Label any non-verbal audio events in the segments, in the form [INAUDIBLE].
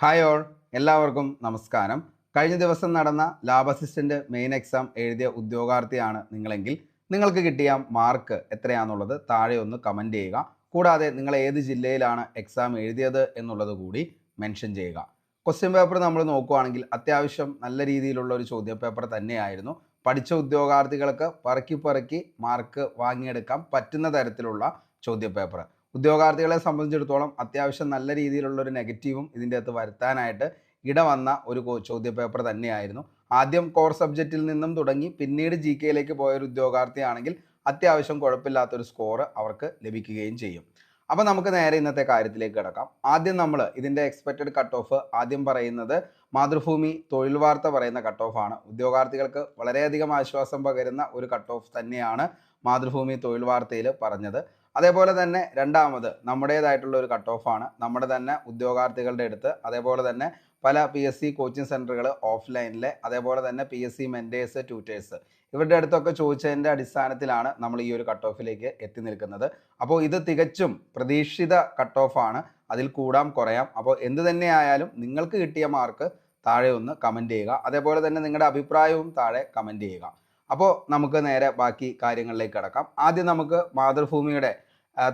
Hi all എല്ലാവർക്കും നമസ്കാരം. കഴിഞ്ഞ ദിവസം നടന്ന ലാബ് അസിസ്റ്റന്റ് മെയിൻ എക്സാം എഴുതിയ ഉദ്യോഗാർത്ഥിയാണ് നിങ്ങളെങ്കിൽ നിങ്ങൾക്ക് കിട്ടിയ മാർക്ക് എത്രയാണെന്നുള്ളത് താഴെ ഒന്ന് കമന്റ് ചെയ്യുക. കൂടാതെ നിങ്ങൾ ഏത് ജില്ലയിലാണ് എക്സാം എഴുതിയത് എന്നുള്ളത് കൂടി മെൻഷൻ ചെയ്യുക. ക്വസ്റ്റ്യൻ പേപ്പർ നമ്മൾ നോക്കുകയാണെങ്കിൽ അത്യാവശ്യം നല്ല രീതിയിലുള്ള ഒരു ചോദ്യ പേപ്പർ തന്നെയായിരുന്നു. പഠിച്ച ഉദ്യോഗാർത്ഥികൾക്ക് പറക്കി പറക്കി മാർക്ക് വാങ്ങിയെടുക്കാൻ പറ്റുന്ന തരത്തിലുള്ള ചോദ്യ പേപ്പർ ഉദ്യോഗാർത്ഥികളെ സംബന്ധിച്ചിടത്തോളം അത്യാവശ്യം നല്ല രീതിയിലുള്ള ഒരു നെഗറ്റീവും ഇതിന്റെ അകത്ത് വരുത്താനായിട്ട് ഇടവന്ന ഒരു ചോദ്യപേപ്പർ ചോദ്യ പേപ്പർ തന്നെയായിരുന്നു. ആദ്യം കോർ സബ്ജക്റ്റിൽ നിന്നും തുടങ്ങി പിന്നീട് ജി കെയിലേക്ക് പോയൊരു ഉദ്യോഗാർത്ഥിയാണെങ്കിൽ അത്യാവശ്യം കുഴപ്പമില്ലാത്തൊരു സ്കോർ അവർക്ക് ലഭിക്കുകയും ചെയ്യും. അപ്പോൾ നമുക്ക് നേരെ ഇന്നത്തെ കാര്യത്തിലേക്ക് കിടക്കാം. ആദ്യം നമ്മൾ ഇതിന്റെ എക്സ്പെക്റ്റഡ് കട്ട് ഓഫ് ആദ്യം പറയുന്നത് മാതൃഭൂമി തൊഴിൽ വാർത്ത പറയുന്ന കട്ട് ആണ്. ഉദ്യോഗാർത്ഥികൾക്ക് വളരെയധികം ആശ്വാസം പകരുന്ന ഒരു കട്ട് ഓഫ് തന്നെയാണ് മാതൃഭൂമി തൊഴിൽ വാർത്തയിൽ പറഞ്ഞത്. അതേപോലെ തന്നെ രണ്ടാമത് നമ്മുടേതായിട്ടുള്ള ഒരു കട്ട് ഓഫാണ് നമ്മുടെ തന്നെ ഉദ്യോഗാർത്ഥികളുടെ അടുത്ത് അതേപോലെ തന്നെ പല പി എസ് സി കോച്ചിങ് സെന്ററുകൾ ഓഫ്ലൈനിലെ അതേപോലെ തന്നെ P S C mentors tutors ഇവരുടെ അടുത്തൊക്കെ ചോദിച്ചതിന്റെ അടിസ്ഥാനത്തിലാണ് നമ്മൾ ഈ ഒരു കട്ട് ഓഫിലേക്ക് എത്തി നിൽക്കുന്നത്. അപ്പോൾ ഇത് തികച്ചും പ്രതീക്ഷിത കട്ട് ഓഫാണ് അതിൽ കൂടാം കുറയാം. അപ്പോൾ എന്ത് തന്നെയായാലും നിങ്ങൾക്ക് കിട്ടിയ മാർക്ക് താഴെ ഒന്ന് കമന്റ് ചെയ്യുക. അതേപോലെ തന്നെ നിങ്ങളുടെ അഭിപ്രായവും താഴെ കമന്റ് ചെയ്യുക. അപ്പോൾ നമുക്ക് നേരെ ബാക്കി കാര്യങ്ങളിലേക്ക് കിടക്കാം. ആദ്യം നമുക്ക് മാതൃഭൂമിയുടെ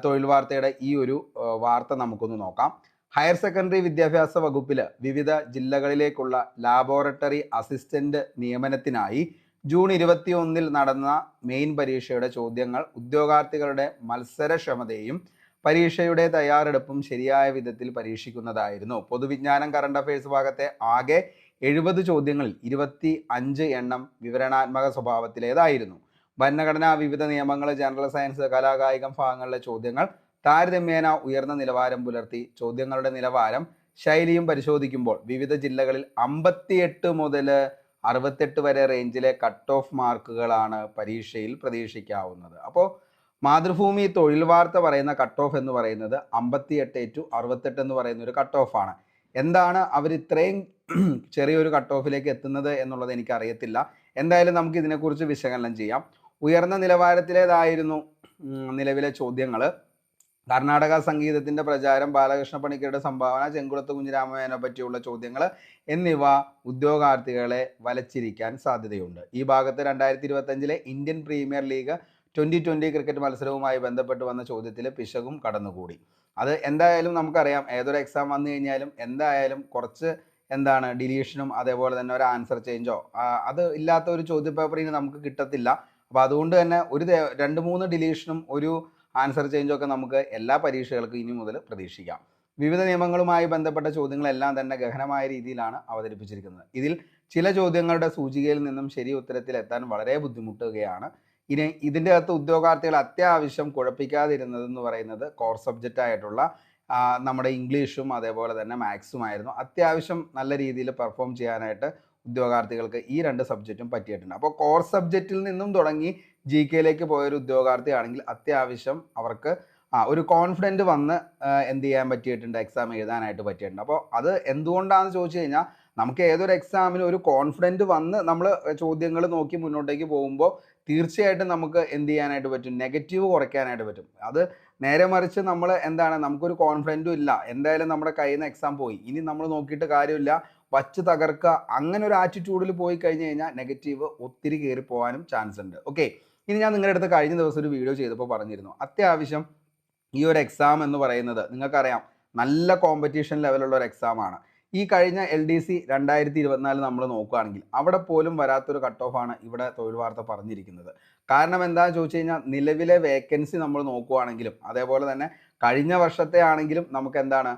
തൊഴിൽ വാർത്തയുടെ ഈ ഒരു വാർത്ത നമുക്കൊന്ന് നോക്കാം. ഹയർ സെക്കൻഡറി വിദ്യാഭ്യാസ വകുപ്പിൽ വിവിധ ജില്ലകളിലേക്കുള്ള ലാബോറട്ടറി അസിസ്റ്റന്റ് നിയമനത്തിനായി ജൂൺ ഇരുപത്തിയൊന്നിൽ നടന്ന മെയിൻ പരീക്ഷയുടെ ചോദ്യങ്ങൾ ഉദ്യോഗാർത്ഥികളുടെ മത്സരക്ഷമതയും പരീക്ഷയുടെ തയ്യാറെടുപ്പും ശരിയായ വിധത്തിൽ പരീക്ഷിക്കുന്നതായിരുന്നു. പൊതുവിജ്ഞാനം കറണ്ട് അഫയേഴ്സ് ഭാഗത്തെ ആകെ എഴുപത് ചോദ്യങ്ങളിൽ ഇരുപത്തി അഞ്ച് എണ്ണം വിവരണാത്മക സ്വഭാവത്തിലേതായിരുന്നു. ഭരണഘടന വിവിധ നിയമങ്ങൾ ജനറൽ സയൻസ് കലാകായികം ഭാഗങ്ങളിലെ ചോദ്യങ്ങൾ താരതമ്യേന ഉയർന്ന നിലവാരം പുലർത്തി ചോദ്യങ്ങളുടെ നിലവാരം ശൈലിയും പരിശോധിക്കുമ്പോൾ വിവിധ ജില്ലകളിൽ അമ്പത്തിയെട്ട് മുതൽ അറുപത്തെട്ട് വരെ റേഞ്ചിലെ കട്ട് ഓഫ് മാർക്കുകളാണ് പരീക്ഷയിൽ പ്രതീക്ഷിക്കാവുന്നത്. അപ്പോൾ മാതൃഭൂമി തൊഴിൽ വാർത്ത പറയുന്ന കട്ട് ഓഫ് എന്ന് പറയുന്നത് അമ്പത്തിയെട്ട് ടു അറുപത്തെട്ട് എന്ന് പറയുന്ന ഒരു കട്ട് ഓഫ് ആണ്. എന്താണ് അവർ ഇത്രയും ചെറിയൊരു കട്ട് ഓഫിലേക്ക് എത്തുന്നത് എന്നുള്ളത് എനിക്കറിയത്തില്ല. എന്തായാലും നമുക്ക് ഇതിനെക്കുറിച്ച് വിശകലനം ചെയ്യാം. ഉയർന്ന നിലവാരത്തിലേതായിരുന്നു നിലവിലെ ചോദ്യങ്ങൾ കർണാടക സംഗീതത്തിന്റെ പ്രചാരം ബാലകൃഷ്ണ പണിക്കരുടെ സംഭാവന ചെങ്കുളത്ത് കുഞ്ഞിരാമേനെ പറ്റിയുള്ള ചോദ്യങ്ങൾ എന്നിവ ഉദ്യോഗാർത്ഥികളെ വലച്ചിരിക്കാൻ സാധ്യതയുണ്ട്. ഈ ഭാഗത്ത് രണ്ടായിരത്തി ഇരുപത്തഞ്ചിലെ Indian Premier League twenty twenty cricket മത്സരവുമായി ബന്ധപ്പെട്ട് വന്ന ചോദ്യത്തിൽ പിശകും കടന്നുകൂടി. അത് എന്തായാലും നമുക്കറിയാം. ഏതൊരു എക്സാം വന്നു കഴിഞ്ഞാലും എന്തായാലും കുറച്ച് എന്താണ് ഡിലീഷനും അതേപോലെ തന്നെ ഒരു ആൻസർ ചേഞ്ചോ അത് ഇല്ലാത്ത ഒരു ചോദ്യപേപ്പർ ഇനി നമുക്ക് കിട്ടത്തില്ല. അപ്പോൾ അതുകൊണ്ട് തന്നെ ഒരു രണ്ട് മൂന്ന് ഡിലീഷനും ഒരു ആൻസർ ചേഞ്ചും ഒക്കെ നമുക്ക് എല്ലാ പരീക്ഷകൾക്കും ഇനി മുതൽ പ്രതീക്ഷിക്കാം. വിവിധ നിയമങ്ങളുമായി ബന്ധപ്പെട്ട ചോദ്യങ്ങളെല്ലാം തന്നെ ഗഹനമായ രീതിയിലാണ് അവതരിപ്പിച്ചിരിക്കുന്നത്. ഇതിൽ ചില ചോദ്യങ്ങളുടെ സൂചികയിൽ നിന്നും ശരി ഉത്തരത്തിൽ എത്താൻ വളരെ ബുദ്ധിമുട്ടുകയാണ്. ഇനി ഇതിന്റെ അകത്ത് ഉദ്യോഗാർത്ഥികൾ അത്യാവശ്യം കുഴപ്പിക്കാതിരുന്നതെന്ന് പറയുന്നത് കോർ സബ്ജക്റ്റ് ആയിട്ടുള്ള നമ്മുടെ ഇംഗ്ലീഷും അതേപോലെ തന്നെ മാത്സുമായിരുന്നു അത്യാവശ്യം നല്ല രീതിയിൽ പെർഫോം ചെയ്യാനായിട്ട് ഉദ്യോഗാർത്ഥികൾക്ക് ഈ രണ്ട് സബ്ജക്റ്റും പറ്റിയിട്ടുണ്ട്. അപ്പോൾ കോർ സബ്ജക്റ്റിൽ നിന്നും തുടങ്ങി ജി കെയിലേക്ക് പോയൊരു ഉദ്യോഗാർത്ഥിയാണെങ്കിൽ അത്യാവശ്യം അവർക്ക് ആ ഒരു കോൺഫിഡന്റ് വന്ന് എന്ത് ചെയ്യാൻ പറ്റിയിട്ടുണ്ട്? എക്സാം എഴുതാനായിട്ട് പറ്റിയിട്ടുണ്ട്. അപ്പോൾ അത് എന്തുകൊണ്ടാണെന്ന് ചോദിച്ചു കഴിഞ്ഞാൽ നമുക്ക് ഏതൊരു എക്സാമിനും ഒരു കോൺഫിഡന്റ് വന്ന് നമ്മൾ ചോദ്യങ്ങൾ നോക്കി മുന്നോട്ടേക്ക് പോകുമ്പോൾ തീർച്ചയായിട്ടും നമുക്ക് എന്ത് ചെയ്യാനായിട്ട് പറ്റും? നെഗറ്റീവ് കുറയ്ക്കാനായിട്ട് പറ്റും. അത് നേരെ മറിച്ച് നമ്മൾ എന്താണ്? നമുക്കൊരു കോൺഫിഡന്റും ഇല്ല. എന്തായാലും നമ്മുടെ കയ്യിൽ നിന്ന് എക്സാം പോയി. ഇനി നമ്മൾ നോക്കിയിട്ട് കാര്യമില്ല. വച്ച് തകർക്കുക അങ്ങനെ ഒരു ആറ്റിറ്റ്യൂഡിൽ പോയി കഴിഞ്ഞ് കഴിഞ്ഞാൽ നെഗറ്റീവ് ഒത്തിരി കയറി പോകാനും ചാൻസ് ഉണ്ട്. ഓക്കെ ഇനി ഞാൻ നിങ്ങളുടെ അടുത്ത് കഴിഞ്ഞ ദിവസം ഒരു വീഡിയോ ചെയ്തപ്പോൾ പറഞ്ഞിരുന്നു. അത്യാവശ്യം ഈ ഒരു എക്സാം എന്ന് പറയുന്നത് നിങ്ങൾക്കറിയാം നല്ല കോമ്പറ്റീഷൻ ലെവലുള്ള ഒരു എക്സാമാണ് ഈ കഴിഞ്ഞ എൽ ഡി സി രണ്ടായിരത്തി ഇരുപത്തിനാല് നമ്മൾ നോക്കുകയാണെങ്കിൽ അവിടെ പോലും വരാത്തൊരു കട്ട് ഓഫ് ആണ് ഇവിടെ തൊഴിൽ വാർത്ത പറഞ്ഞിരിക്കുന്നത്. കാരണം എന്താണെന്ന് ചോദിച്ചു കഴിഞ്ഞാൽ നിലവിലെ വേക്കൻസി നമ്മൾ നോക്കുകയാണെങ്കിലും അതേപോലെ തന്നെ കഴിഞ്ഞ വർഷത്തെ ആണെങ്കിലും നമുക്ക് എന്താണ്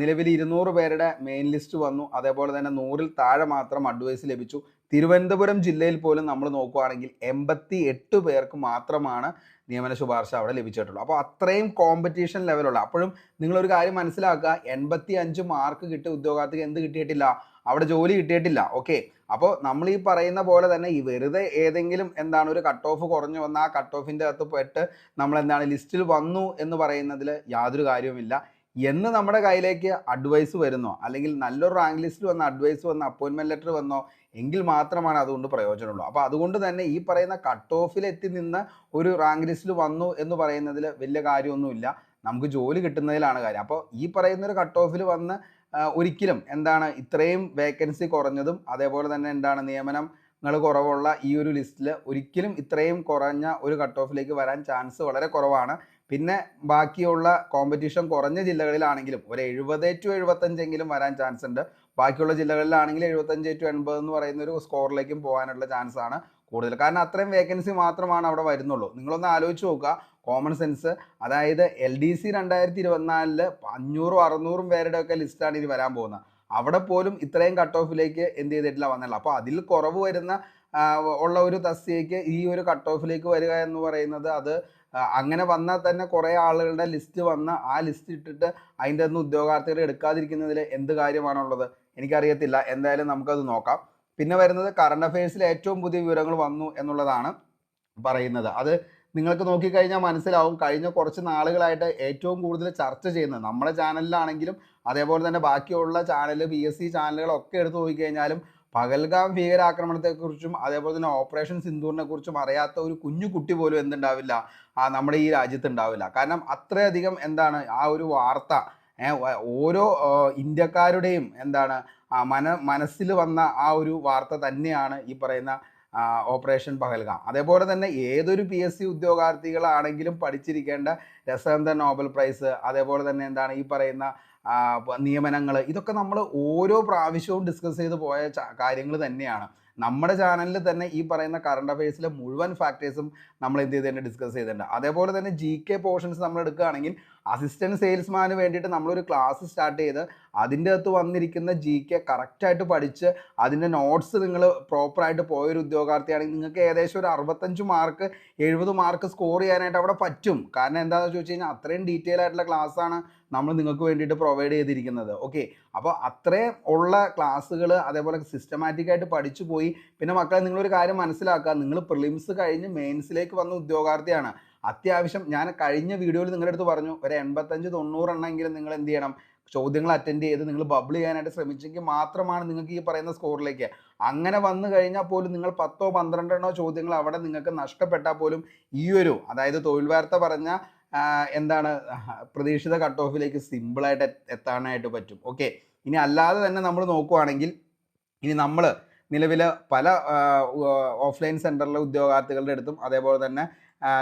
നിലവിൽ ഇരുന്നൂറ് പേരുടെ മെയിൻ ലിസ്റ്റ് വന്നു. അതേപോലെ തന്നെ നൂറിൽ താഴെ മാത്രം അഡ്വൈസ് ലഭിച്ചു. തിരുവനന്തപുരം ജില്ലയിൽ പോലും നമ്മൾ നോക്കുകയാണെങ്കിൽ എൺപത്തി എട്ട് പേർക്ക് മാത്രമാണ് നിയമന ശുപാർശ അവിടെ ലഭിച്ചിട്ടുള്ളൂ. അപ്പോൾ അത്രയും കോമ്പറ്റീഷൻ ലെവലുള്ള അപ്പോഴും നിങ്ങളൊരു കാര്യം മനസ്സിലാക്കുക എൺപത്തി അഞ്ച് മാർക്ക് കിട്ടിയ ഉദ്യോഗാർത്ഥിക്ക് എന്ത് കിട്ടിയിട്ടില്ല? അവിടെ ജോലി കിട്ടിയിട്ടില്ല. ഓക്കെ അപ്പോൾ നമ്മൾ ഈ പറയുന്ന പോലെ തന്നെ ഈ വെറുതെ ഏതെങ്കിലും എന്താണ് ഒരു കട്ട് ഓഫ് കുറഞ്ഞു വന്ന ആ കട്ട് ഓഫിന്റെ അകത്ത് പെട്ട് നമ്മൾ എന്താണ് ലിസ്റ്റിൽ വന്നു എന്ന് പറയുന്നതിൽ യാതൊരു കാര്യവുമില്ല. എന്ന് നമ്മുടെ കയ്യിലേക്ക് അഡ്വൈസ് വരുന്നോ? അല്ലെങ്കിൽ നല്ലൊരു റാങ്ക് ലിസ്റ്റ് വന്ന അഡ്വൈസ് വന്ന അപ്പോയിൻമെന്റ് ലെറ്റർ വന്നോ? എങ്കിൽ മാത്രമാണ് അതുകൊണ്ട് പ്രയോജനമുള്ളൂ. അപ്പോൾ അതുകൊണ്ട് തന്നെ ഈ പറയുന്ന കട്ട് ഓഫിൽ എത്തി നിന്ന് ഒരു റാങ്ക് ലിസ്റ്റിൽ വന്നു എന്ന് പറയുന്നതിൽ വലിയ കാര്യമൊന്നുമില്ല. നമുക്ക് ജോലി കിട്ടുന്നതിലാണ് കാര്യം. അപ്പോൾ ഈ പറയുന്ന ഒരു കട്ട് ഓഫിൽ വന്ന് ഒരിക്കലും എന്താണ് ഇത്രയും വേക്കൻസി കുറഞ്ഞതും അതേപോലെ തന്നെ എന്താണ് നിയമനം നിയമനങ്ങൾ കുറവുള്ള ഈ ഒരു ലിസ്റ്റിൽ ഒരിക്കലും ഇത്രയും കുറഞ്ഞ ഒരു കട്ട് ഓഫിലേക്ക് വരാൻ ചാൻസ് വളരെ കുറവാണ്. പിന്നെ ബാക്കിയുള്ള കോമ്പറ്റീഷൻ കുറഞ്ഞ ജില്ലകളിലാണെങ്കിലും ഒരു എഴുപത് ടു എഴുപത്തഞ്ചെങ്കിലും വരാൻ ചാൻസ് ഉണ്ട്. ബാക്കിയുള്ള ജില്ലകളിലാണെങ്കിൽ എഴുപത്തഞ്ച് ടു എൺപത് എന്ന് പറയുന്ന ഒരു സ്കോറിലേക്കും പോകാനുള്ള ചാൻസ് ആണ് കൂടുതൽ. കാരണം അത്രയും വേക്കൻസി മാത്രമാണ് അവിടെ വരുന്നുള്ളൂ. നിങ്ങളൊന്ന് ആലോചിച്ച് നോക്കുക. കോമൺ സെൻസ് അതായത് എൽ ഡി സി രണ്ടായിരത്തി ഇരുപത്തിനാലിൽ അഞ്ഞൂറും അറുന്നൂറും പേരുടെ ഒക്കെ ലിസ്റ്റാണ് ഇനി വരാൻ പോകുന്നത്. അവിടെ പോലും ഇത്രയും കട്ട് ഓഫിലേക്ക് എന്ത് ചെയ്തിട്ടില്ല വന്നുള്ളൂ അപ്പോൾ അതിൽ കുറവ് വരുന്ന ഉള്ള ഒരു തസ്തികയ്ക്ക് ഈ ഒരു കട്ട് ഓഫിലേക്ക് വരിക എന്ന് പറയുന്നത് അത് അങ്ങനെ വന്നാൽ തന്നെ കുറേ ആളുകളുടെ ലിസ്റ്റ് വന്ന് ആ ലിസ്റ്റ് ഇട്ടിട്ട് അതിന്റെ ഒന്നും ഉദ്യോഗാർത്ഥികൾ എടുക്കാതിരിക്കുന്നതിൽ എന്ത് കാര്യമാണുള്ളത് എനിക്കറിയത്തില്ല. എന്തായാലും നമുക്കത് നോക്കാം. പിന്നെ വരുന്നത് കറണ്ട് അഫയേഴ്സിൽ ഏറ്റവും പുതിയ വിവരങ്ങൾ വന്നു എന്നുള്ളതാണ് പറയുന്നത്. അത് നിങ്ങൾക്ക് നോക്കിക്കഴിഞ്ഞാൽ മനസ്സിലാവും. കഴിഞ്ഞ കുറച്ച് നാളുകളായിട്ട് ഏറ്റവും കൂടുതൽ ചർച്ച ചെയ്യുന്നത് നമ്മുടെ ചാനലിലാണെങ്കിലും അതേപോലെ തന്നെ ബാക്കിയുള്ള ചാനൽ പി എസ് സി ചാനലുകളൊക്കെ എടുത്തു നോക്കിക്കഴിഞ്ഞാലും പകൽഗാം ഭീകരാക്രമണത്തെക്കുറിച്ചും അതേപോലെ തന്നെ ഓപ്പറേഷൻ സിന്ദൂറിനെ കുറിച്ചും അറിയാത്ത ഒരു കുഞ്ഞു കുട്ടി പോലും എന്തുണ്ടാവില്ല ആ നമ്മുടെ ഈ രാജ്യത്ത് ഉണ്ടാവില്ല കാരണം അത്രയധികം എന്താണ് ആ ഒരു വാർത്ത ഓരോ ഇന്ത്യക്കാരുടെയും എന്താണ് മന മനസ്സിൽ വന്ന ആ ഒരു വാർത്ത തന്നെയാണ് ഈ പറയുന്ന ഓപ്പറേഷൻ പഹൽഗാം അതേപോലെ തന്നെ ഏതൊരു പി എസ് സി ഉദ്യോഗാർത്ഥികളാണെങ്കിലും പഠിച്ചിരിക്കേണ്ട രസതന്ത്ര നോബൽ പ്രൈസ് അതേപോലെ തന്നെ എന്താണ് ഈ പറയുന്ന നിയമനങ്ങൾ ഇതൊക്കെ നമ്മൾ ഓരോ പ്രാവശ്യവും ഡിസ്കസ് ചെയ്ത് പോയ കാര്യങ്ങൾ തന്നെയാണ്. നമ്മുടെ ചാനലിൽ തന്നെ ഈ പറയുന്ന കറണ്ട് അഫയേഴ്സിലെ മുഴുവൻ ഫാക്ടേഴ്സും നമ്മൾ എന്ത് ചെയ്തിട്ടുണ്ട് ഡിസ്കസ് ചെയ്തിട്ടുണ്ട്. അതേപോലെ തന്നെ ജി കെ പോർഷൻസ് നമ്മൾ എടുക്കുകയാണെങ്കിൽ അസിസ്റ്റന്റ് സെയിൽസ്മാന് വേണ്ടിയിട്ട് നമ്മളൊരു ക്ലാസ് സ്റ്റാർട്ട് ചെയ്ത് അതിന്റെ അകത്ത് വന്നിരിക്കുന്ന ജി കെ കറക്റ്റായിട്ട് പഠിച്ച് അതിന്റെ നോട്ട്സ് നിങ്ങൾ പ്രോപ്പറായിട്ട് പോയൊരു ഉദ്യോഗാർത്ഥിയാണെങ്കിൽ നിങ്ങൾക്ക് ഏകദേശം ഒരു അറുപത്തഞ്ച് മാർക്ക് എഴുപത് മാർക്ക് സ്കോർ ചെയ്യാനായിട്ട് അവിടെ പറ്റും. കാരണം എന്താണെന്ന് ചോദിച്ചു കഴിഞ്ഞാൽ അത്രയും ഡീറ്റെയിൽ ആയിട്ടുള്ള ക്ലാസ്സാണ് നമ്മൾ നിങ്ങൾക്ക് വേണ്ടിയിട്ട് പ്രൊവൈഡ് ചെയ്തിരിക്കുന്നത്. ഓക്കെ അപ്പോൾ അത്രയും ഉള്ള ക്ലാസ്സുകൾ അതേപോലെ സിസ്റ്റമാറ്റിക്കായിട്ട് പഠിച്ചു പോയി. പിന്നെ മക്കളെ നിങ്ങളൊരു കാര്യം മനസ്സിലാക്കുക. നിങ്ങൾ പ്രിലിംസ് കഴിഞ്ഞ് മെയിൻസിലേക്ക് വന്ന ഉദ്യോഗാർത്ഥിയാണ്. അത്യാവശ്യം ഞാൻ കഴിഞ്ഞ വീഡിയോയിൽ നിങ്ങളുടെ അടുത്ത് പറഞ്ഞു ഒരു എൺപത്തഞ്ച് തൊണ്ണൂറെണ്ണമെങ്കിലും നിങ്ങൾ എന്ത് ചെയ്യണം? ചോദ്യങ്ങൾ അറ്റൻഡ് ചെയ്ത് നിങ്ങൾ ബബിൾ ചെയ്യാനായിട്ട് ശ്രമിച്ചെങ്കിൽ മാത്രമാണ് നിങ്ങൾക്ക് ഈ പറയുന്ന സ്കോറിലേക്ക് അങ്ങനെ വന്നു കഴിഞ്ഞാൽ പോലും നിങ്ങൾ പത്തോ പന്ത്രണ്ടെണ്ണോ ചോദ്യങ്ങൾ അവിടെ നിങ്ങൾക്ക് നഷ്ടപ്പെട്ടാൽ പോലും ഈ ഒരു അതായത് തൊഴിൽ വാർത്ത പറഞ്ഞ എന്താണ് പ്രതീക്ഷിത കട്ട് ഓഫിലേക്ക് സിമ്പിളായിട്ട് എത്താനായിട്ട് പറ്റും. ഓക്കെ ഇനി അല്ലാതെ തന്നെ നമ്മൾ നോക്കുവാണെങ്കിൽ ഇനി നമ്മൾ നിലവിൽ പല ഓഫ്ലൈൻ സെന്ററിലെ ഉദ്യോഗാർത്ഥികളുടെ അടുത്തും അതേപോലെ തന്നെ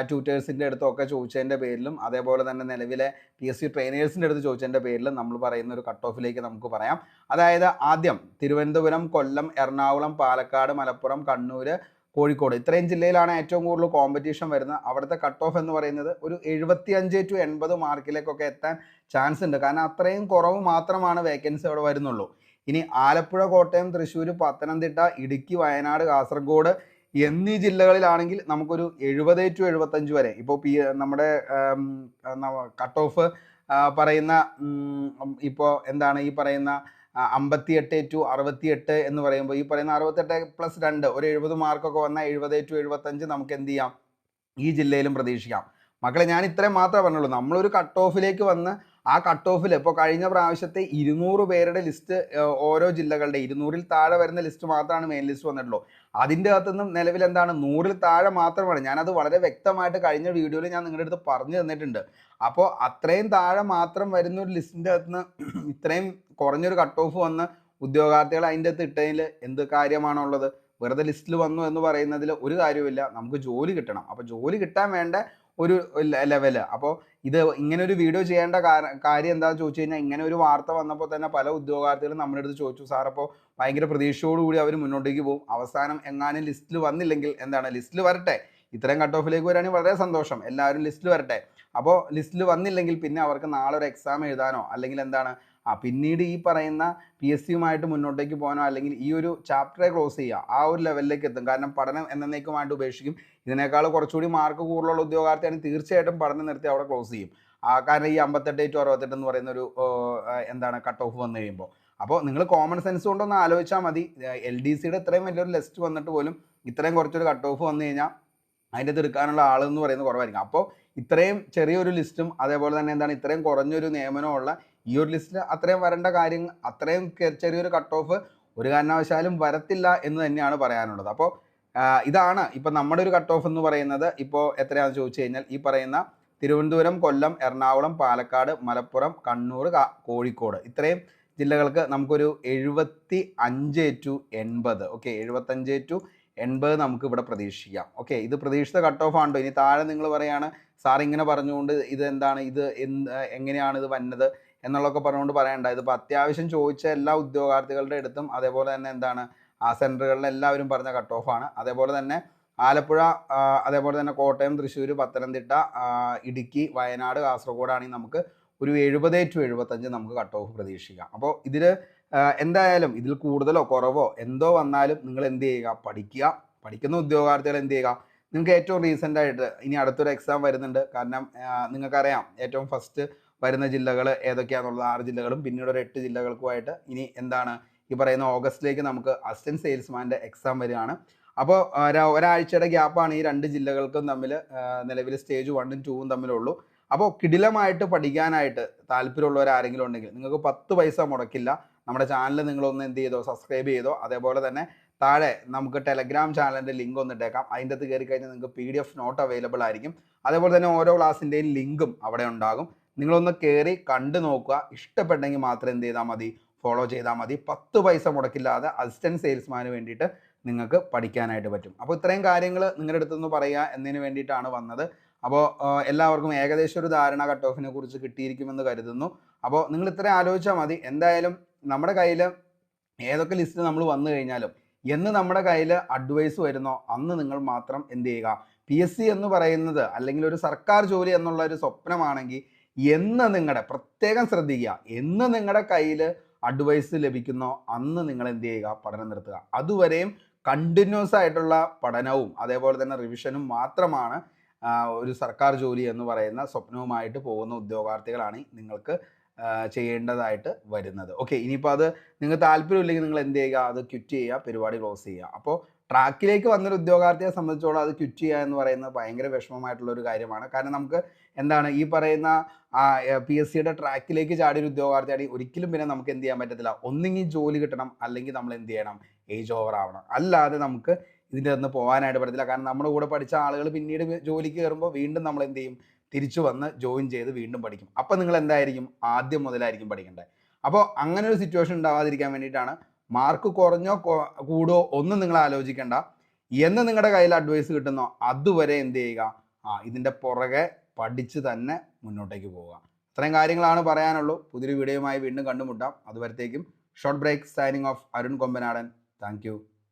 ട്യൂട്ടേഴ്സിന്റെ അടുത്തും ഒക്കെ ചോദിച്ചതിന്റെ പേരിലും അതേപോലെ തന്നെ നിലവിലെ പി എസ് സി ട്രെയിനേഴ്സിന്റെ അടുത്ത് ചോദിച്ചതിന്റെ പേരിലും നമ്മൾ പറയുന്ന ഒരു കട്ട് ഓഫിലേക്ക് നമുക്ക് പറയാം. അതായത് ആദ്യം തിരുവനന്തപുരം കൊല്ലം എറണാകുളം പാലക്കാട് മലപ്പുറം കണ്ണൂർ കോഴിക്കോട്. ഇത്രയും ജില്ലയിലാണ് ഏറ്റവും കൂടുതൽ കോമ്പറ്റീഷൻ വരുന്നത്. അവിടുത്തെ കട്ട് ഓഫ് എന്ന് പറയുന്നത് ഒരു എഴുപത്തി അഞ്ച് ടു എൺപത് മാർക്കിലേക്കൊക്കെ എത്താൻ ചാൻസ് ഉണ്ട്. കാരണം അത്രയും കുറവ് മാത്രമാണ് വേക്കൻസി അവിടെ വരുന്നുള്ളൂ. ഇനി ആലപ്പുഴ കോട്ടയം തൃശ്ശൂർ പത്തനംതിട്ട ഇടുക്കി വയനാട് കാസർഗോഡ് എന്നീ ജില്ലകളിലാണെങ്കിൽ നമുക്കൊരു എഴുപത് ടു എഴുപത്തഞ്ച് വരെ. ഇപ്പോൾ പി നമ്മുടെ കട്ട് ഓഫ് പറയുന്ന ഇപ്പോൾ എന്താണ് ഈ പറയുന്ന അമ്പത്തിയെട്ട് ടു അറുപത്തിയെട്ട് എന്ന് പറയുമ്പോൾ ഈ പറയുന്ന അറുപത്തെട്ട് പ്ലസ് രണ്ട് ഒരു എഴുപത് മാർക്കൊക്കെ വന്നാൽ എഴുപത് ടു എഴുപത്തഞ്ച് നമുക്ക് എന്ത് ചെയ്യാം? ഈ ജില്ലയിലും പ്രതീക്ഷിക്കാം. മക്കളെ ഞാൻ ഇത്രയും മാത്രമേ പറഞ്ഞുള്ളൂ. നമ്മളൊരു കട്ട് ഓഫിലേക്ക് വന്ന് ആ കട്ട് ഓഫിൽ ഇപ്പോൾ കഴിഞ്ഞ പ്രാവശ്യത്തെ ഇരുന്നൂറ് പേരുടെ ലിസ്റ്റ് ഓരോ ജില്ലകളുടെ ഇരുന്നൂറിൽ താഴെ വരുന്ന ലിസ്റ്റ് മാത്രമാണ് മെയിൻ ലിസ്റ്റ് വന്നിട്ടുള്ളൂ. അതിന്റെ അകത്തു നിന്നും നിലവിൽ എന്താണ് നൂറിൽ താഴെ മാത്രമാണ്. ഞാനത് വളരെ വ്യക്തമായിട്ട് കഴിഞ്ഞ വീഡിയോയിൽ ഞാൻ നിങ്ങളുടെ അടുത്ത് പറഞ്ഞു തന്നിട്ടുണ്ട്. അപ്പോൾ അത്രയും താഴെ മാത്രം വരുന്ന ഒരു ലിസ്റ്റിന്റെ അകത്ത് നിന്ന് [CLEARS THROAT] ഇത്രയും കുറഞ്ഞൊരു കട്ട് ഓഫ് വന്ന് ഉദ്യോഗാർത്ഥികൾ അതിന്റെ അകത്ത് ഇട്ടതിൽ എന്ത് കാര്യമാണുള്ളത്? വെറുതെ ലിസ്റ്റിൽ വന്നു എന്ന് പറയുന്നതിൽ ഒരു കാര്യവുമില്ല. നമുക്ക് ജോലി കിട്ടണം. അപ്പോൾ ജോലി കിട്ടാൻ വേണ്ട ഒരു ലെവൽ അപ്പോൾ ഇത് ഇങ്ങനെ ഒരു വീഡിയോ ചെയ്യേണ്ട കാര- കാര്യം എന്താണെന്ന് ചോദിച്ചു കഴിഞ്ഞാൽ ഇങ്ങനെ ഒരു വാർത്ത വന്നപ്പോൾ തന്നെ പല ഉദ്യോഗാർത്ഥികളും നമ്മുടെ അടുത്ത് ചോദിച്ചു സാർ അപ്പോൾ ഭയങ്കര പ്രതീക്ഷയോടുകൂടി അവർ മുന്നോട്ടേക്ക് പോകും. അവസാനം എങ്ങാനും ലിസ്റ്റിൽ വന്നില്ലെങ്കിൽ എന്താണ്? ലിസ്റ്റിൽ വരട്ടെ. ഇത്രയും കട്ട് ഓഫിലേക്ക് വരികയാണെങ്കിൽ വളരെ സന്തോഷം. എല്ലാവരും ലിസ്റ്റിൽ വരട്ടെ. അപ്പോൾ ലിസ്റ്റിൽ വന്നില്ലെങ്കിൽ പിന്നെ അവർക്ക് നാളെ ഒരു എക്സാം എഴുതാനോ അല്ലെങ്കിൽ എന്താണ്? ആ പിന്നീട് ഈ പറയുന്ന പി എസ് സിയുമായിട്ട് മുന്നോട്ടേക്ക് പോകാനോ അല്ലെങ്കിൽ ഈ ഒരു ചാപ്റ്ററെ ക്ലോസ് ചെയ്യുക ആ ഒരു ലെവലിലേക്ക് എത്തും. കാരണം പഠനം എന്നേക്കുമായിട്ട് ഉപേക്ഷിക്കും. ഇതിനേക്കാൾ കുറച്ചുകൂടി മാർക്ക് കൂടുതലുള്ള ഉദ്യോഗാർത്ഥിയാണ് തീർച്ചയായിട്ടും പഠനം നിർത്തി അവിടെ ക്ലോസ് ചെയ്യും. ആ കാരണം ഈ അമ്പത്തെട്ട് ടു അറുപത്തെട്ട് എന്ന് പറയുന്ന ഒരു എന്താണ് കട്ട് ഓഫ് വന്നു കഴിയുമ്പോൾ അപ്പോൾ നിങ്ങൾ കോമൺ സെൻസ് കൊണ്ടൊന്ന് ആലോചിച്ചാൽ മതി. എൽ ഡി സിയുടെ ഇത്രയും വലിയൊരു ലിസ്റ്റ് വന്നിട്ട് പോലും ഇത്രയും കുറച്ചൊരു കട്ട് ഓഫ് വന്നു കഴിഞ്ഞാൽ അതിന്റെ അത് എടുക്കാനുള്ള ആളെന്ന് പറയുന്നത് കുറവായിരിക്കും. അപ്പോൾ ഇത്രയും ചെറിയൊരു ലിസ്റ്റും അതേപോലെ തന്നെ എന്താണ് ഇത്രയും കുറഞ്ഞൊരു നിയമനമുള്ള ഈ ഒരു ലിസ്റ്റിൽ അത്രയും വരേണ്ട കാര്യം അത്രയും ചെറിയൊരു കട്ട് ഓഫ് ഒരു കാരണവശാലും വരത്തില്ല എന്ന് തന്നെയാണ് പറയാനുള്ളത്. അപ്പോൾ ഇതാണ് ഇപ്പം നമ്മുടെ ഒരു കട്ട് ഓഫ് എന്ന് പറയുന്നത്. ഇപ്പോൾ എത്രയാണെന്ന് ചോദിച്ചു കഴിഞ്ഞാൽ ഈ പറയുന്ന തിരുവനന്തപുരം കൊല്ലം എറണാകുളം പാലക്കാട് മലപ്പുറം കണ്ണൂർ കോഴിക്കോട്. ഇത്രയും ജില്ലകൾക്ക് നമുക്കൊരു എഴുപത്തി അഞ്ച് ടു എൺപത്. ഓക്കെ എഴുപത്തഞ്ച് ടു എൺപത് നമുക്ക് ഇവിടെ പ്രതീക്ഷിക്കാം. ഓക്കെ ഇത് പ്രതീക്ഷിത കട്ട് ഓഫ് ആണോ ഇനി താഴെ നിങ്ങൾ പറയാണ് സാർ ഇങ്ങനെ പറഞ്ഞുകൊണ്ട് ഇത് എന്താണ് ഇത് എങ്ങനെയാണ് ഇത് വന്നത് എന്നുള്ളതൊക്കെ പറഞ്ഞുകൊണ്ട് പറയണ്ട. ഇതിപ്പോൾ അത്യാവശ്യം ചോദിച്ച എല്ലാ ഉദ്യോഗാർത്ഥികളുടെ അടുത്തും അതേപോലെ തന്നെ എന്താണ്? ആ സെന്ററുകളിൽ എല്ലാവരും പറഞ്ഞ കട്ട് ആണ്. അതേപോലെ തന്നെ ആലപ്പുഴ അതേപോലെ തന്നെ കോട്ടയം തൃശ്ശൂർ പത്തനംതിട്ട ഇടുക്കി വയനാട് കാസർഗോഡാണെങ്കിൽ നമുക്ക് ഒരു എഴുപത് ടു എഴുപത്തഞ്ച് നമുക്ക് കട്ട് ഓഫ് പ്രതീക്ഷിക്കാം. അപ്പോൾ ഇതിൽ എന്തായാലും ഇതിൽ കൂടുതലോ കുറവോ എന്തോ വന്നാലും നിങ്ങൾ എന്ത് ചെയ്യുക? പഠിക്കുക. പഠിക്കുന്ന ഉദ്യോഗാർത്ഥികൾ എന്ത് ചെയ്യുക? നിങ്ങൾക്ക് ഏറ്റവും റീസെന്റ് ആയിട്ട് ഇനി അടുത്തൊരു എക്സാം വരുന്നുണ്ട്. കാരണം നിങ്ങൾക്കറിയാം ഏറ്റവും ഫസ്റ്റ് വരുന്ന ജില്ലകൾ ഏതൊക്കെയാണെന്നുള്ളത് ആറ് ജില്ലകളും പിന്നീട് ഒരു എട്ട് ജില്ലകൾക്കുമായിട്ട് ഇനി എന്താണ് ഈ പറയുന്ന ഓഗസ്റ്റിലേക്ക് നമുക്ക് അസിസ്റ്റന്റ് സെയിൽസ്മാന്റെ എക്സാം വരികയാണ്. അപ്പോൾ ഒരാഴ്ചയുടെ ഗ്യാപ്പാണ് ഈ രണ്ട് ജില്ലകൾക്കും തമ്മിൽ നിലവിൽ സ്റ്റേജ് വണ്ണും ടൂവും തമ്മിലുള്ളൂ. അപ്പോൾ കിടിലമായിട്ട് പഠിക്കാനായിട്ട് താല്പര്യമുള്ളവർ ആരെങ്കിലും ഉണ്ടെങ്കിൽ നിങ്ങൾക്ക് പത്ത് പൈസ മുടക്കില്ല. നമ്മുടെ ചാനൽ നിങ്ങളൊന്ന് എന്ത് ചെയ്തോ സബ്സ്ക്രൈബ് ചെയ്തോ അതേപോലെ തന്നെ താഴെ നമുക്ക് ടെലഗ്രാം ചാനലിന്റെ ലിങ്ക് ഒന്ന് ഇട്ടേക്കാം. അതിന്റെ അകത്ത് കയറി കഴിഞ്ഞാൽ നിങ്ങൾക്ക് P D F not available ആയിരിക്കും. അതേപോലെ തന്നെ ഓരോ ക്ലാസ്സിന്റെയും ലിങ്കും അവിടെ ഉണ്ടാകും. നിങ്ങളൊന്ന് കയറി കണ്ടു നോക്കുക. ഇഷ്ടപ്പെട്ടെങ്കിൽ മാത്രം എന്ത് ചെയ്താൽ മതി? ഫോളോ ചെയ്താൽ മതി. പത്ത് പൈസ മുടക്കില്ലാതെ അസിസ്റ്റന്റ് സെയിൽസ്മാന് വേണ്ടിയിട്ട് നിങ്ങൾക്ക് പഠിക്കാനായിട്ട് പറ്റും. അപ്പോൾ ഇത്രയും കാര്യങ്ങൾ നിങ്ങളുടെ അടുത്തുനിന്ന് പറയുക എന്നതിന് വേണ്ടിയിട്ടാണ് വന്നത്. അപ്പോൾ എല്ലാവർക്കും ഏകദേശം ഒരു ധാരണ കട്ട് ഓഫിനെ കുറിച്ച് കിട്ടിയിരിക്കുമെന്ന് കരുതുന്നു. അപ്പോൾ നിങ്ങൾ ഇത്രയും ആലോചിച്ചാൽ മതി. എന്തായാലും നമ്മുടെ കയ്യിൽ ഏതൊക്കെ ലിസ്റ്റ് നമ്മൾ വന്നു കഴിഞ്ഞാലും എന്ന് നമ്മുടെ കയ്യിൽ അഡ്വൈസ് വരുന്നോ അന്ന് നിങ്ങൾ മാത്രം എന്ത് ചെയ്യുക? പി എസ് സി എന്ന് പറയുന്നത് അല്ലെങ്കിൽ ഒരു സർക്കാർ ജോലി എന്നുള്ള ഒരു സ്വപ്നമാണെങ്കിൽ എന്ന് നിങ്ങളുടെ പ്രത്യേകം ശ്രദ്ധിക്കുക. എന്ന് നിങ്ങളുടെ കയ്യിൽ അഡ്വൈസ് ലഭിക്കുന്നോ അന്ന് നിങ്ങൾ എന്ത് ചെയ്യുക? പഠനം നിർത്തുക. അതുവരെയും കണ്ടിന്യൂസ് ആയിട്ടുള്ള പഠനവും അതേപോലെ തന്നെ റിവിഷനും മാത്രമാണ് ഒരു സർക്കാർ ജോലി എന്ന് പറയുന്ന സ്വപ്നവുമായിട്ട് പോകുന്ന ഉദ്യോഗാർത്ഥികളാണ് നിങ്ങൾക്ക് ചെയ്യേണ്ടതായിട്ട് വരുന്നത്. ഓക്കെ ഇനിയിപ്പോൾ അത് നിങ്ങൾക്ക് താല്പര്യമില്ലെങ്കിൽ നിങ്ങൾ എന്ത് ചെയ്യുക? അത് ക്വിറ്റ് ചെയ്യുക പരിപാടി ക്ലോസ് ചെയ്യുക. അപ്പോൾ ട്രാക്കിലേക്ക് വന്നൊരു ഉദ്യോഗാർത്ഥിയെ സംബന്ധിച്ചോളം അത് ക്വിറ്റ് ചെയ്യുക എന്ന് പറയുന്നത് ഭയങ്കര വിഷമമായിട്ടുള്ള ഒരു കാര്യമാണ്. കാരണം നമുക്ക് എന്താണ് ഈ പറയുന്ന പി എസ് സിയുടെ ട്രാക്കിലേക്ക് ചാടിയ ഒരു ഉദ്യോഗാർത്ഥിയാണെങ്കിൽ ഒരിക്കലും പിന്നെ നമുക്ക് എന്ത് ചെയ്യാൻ പറ്റത്തില്ല. ഒന്നെങ്കിൽ ജോലി കിട്ടണം അല്ലെങ്കിൽ നമ്മൾ എന്ത് ചെയ്യണം? ഏജ് ഓവർ ആവണം. അല്ലാതെ നമുക്ക് ഇതിന്റെ നിന്ന് പോകാനായിട്ട് പറ്റത്തില്ല. കാരണം നമ്മുടെ കൂടെ പഠിച്ച ആളുകൾ പിന്നീട് ജോലിക്ക് കയറുമ്പോൾ വീണ്ടും നമ്മൾ എന്ത് ചെയ്യും? തിരിച്ചു വന്ന് ജോയിൻ ചെയ്ത് വീണ്ടും പഠിക്കും. അപ്പം നിങ്ങൾ എന്തായിരിക്കും ആദ്യം മുതലായിരിക്കും പഠിക്കേണ്ടത് അപ്പോൾ അങ്ങനെ ഒരു സിറ്റുവേഷൻ ഉണ്ടാവാതിരിക്കാൻ വേണ്ടിയിട്ടാണ് മാർക്ക് കുറഞ്ഞോ കൂടോ ഒന്നും നിങ്ങൾ ആലോചിക്കേണ്ട. എന്ന് നിങ്ങളുടെ കയ്യിൽ അഡ്വൈസ് കിട്ടുന്നോ അതുവരെ എന്ത് ചെയ്യുക? ആ ഇതിന്റെ പുറകെ പഠിച്ച് തന്നെ മുന്നോട്ടേക്ക് പോവുക. ഇത്രയും കാര്യങ്ങളാണ് പറയാനുള്ളൂ. പുതിയൊരു വീഡിയോയുമായി വീണ്ടും കണ്ടുമുട്ടാം. അതുവരത്തേക്കും short break signing off Arun Kombanadan. Thank